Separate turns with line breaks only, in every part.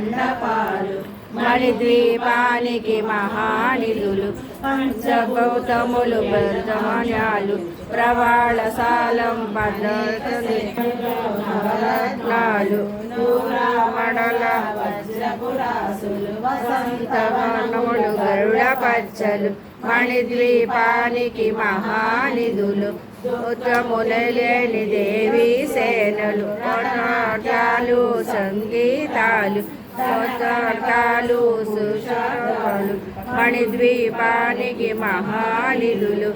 మండపాలు మణిద్వీపానికి మహానిధులు పంచగౌతములు బృందమణ్యాలు ప్రవాళసాలం భద్రతలు మడల వజ్రపురాసులు వసంతవనములు గరుడ పచ్చలు మణిద్వీపానికి మహానిధులు ఉత్తములేని దేవి సేనలు నాట్యాలు సంగీతాలు నాటకాలు సుషాలు మణిద్వీపానికి మహానిధులు.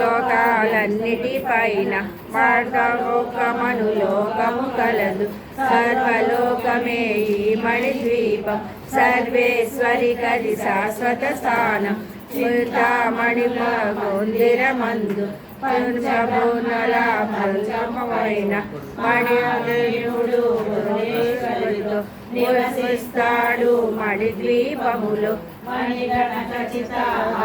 లోకాలన్నిటిపైన వార్తలోకమను లోకము కలదు. సర్వలోకమే ఈ మణిద్వీపం. సర్వేశ్వరి కది శాశ్వత స్థానం. మణి మందిరమందు పంచభూనల పంచమైన మణిదేవుడు భువనేశ్వరితో నివసిస్తాడు మణిద్వీపములో.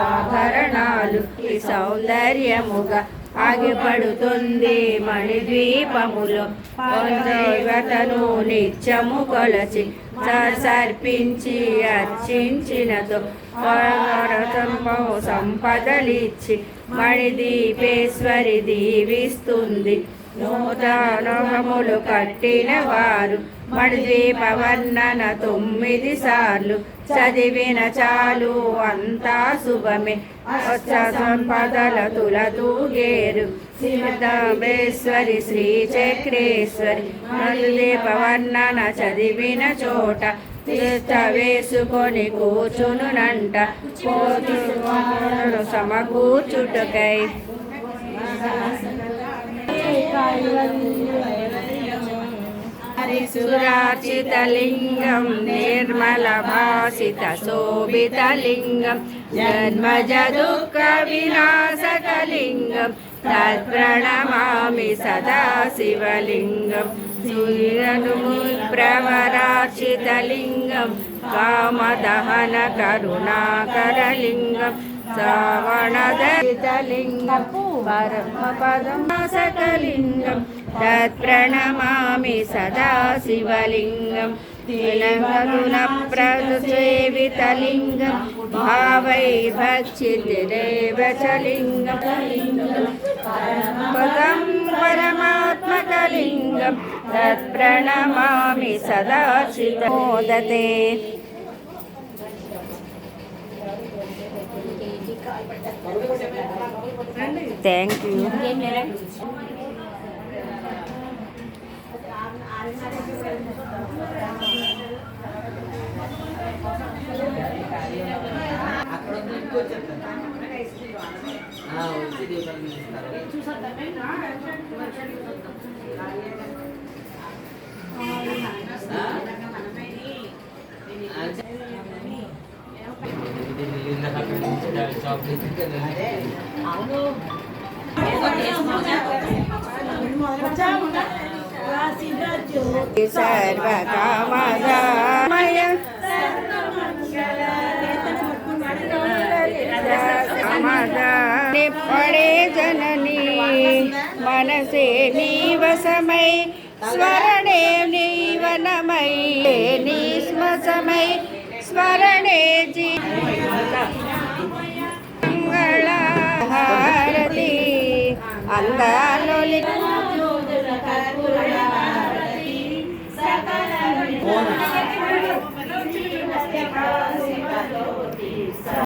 ఆభరణాలు సౌందర్యముగా ఆగిపడుతుంది మణిద్వీపములో. దేవతను నిత్యము కొలచి సర్పించి అర్చించినతో సంపదలిచ్చి మణిదీపేశ్వరి దీవిస్తుంది. నూతనములు కట్టిన వారు మణిదీప వర్ణన తొమ్మిది సార్లు. చదివిన చాలు అంతా శుభమే. అష్ట సంపదల తులతూగేరు సీతాంబేశ్వరి శ్రీ చక్రేశ్వరి మణిదీప వర్ణన చదివిన చోట. తీర్థ వేసుకొని కూర్చునునంట సమకూర్చుటకై. హరిసురార్చితలింగం నిర్మల భాసిత శోభితలింగం జన్మజ దుఃఖ వినాశకలింగం తత్ప్రణమామి సదా శివలింగం సూర్యను तत्णमा सदा शिवलिङ्गं। दिनगुणप्रसेवितलिङ्गं भावै भक्षितिरेव च लिङ्गं सदा शिवोदते। Thank you. తత్ప్రణమామి సదా చితమోదతే
పడే జనని మనసే నీవసమై స్మరణే నీవనమై నీస్మసమై స్మరణే జీ హారతి అందాలు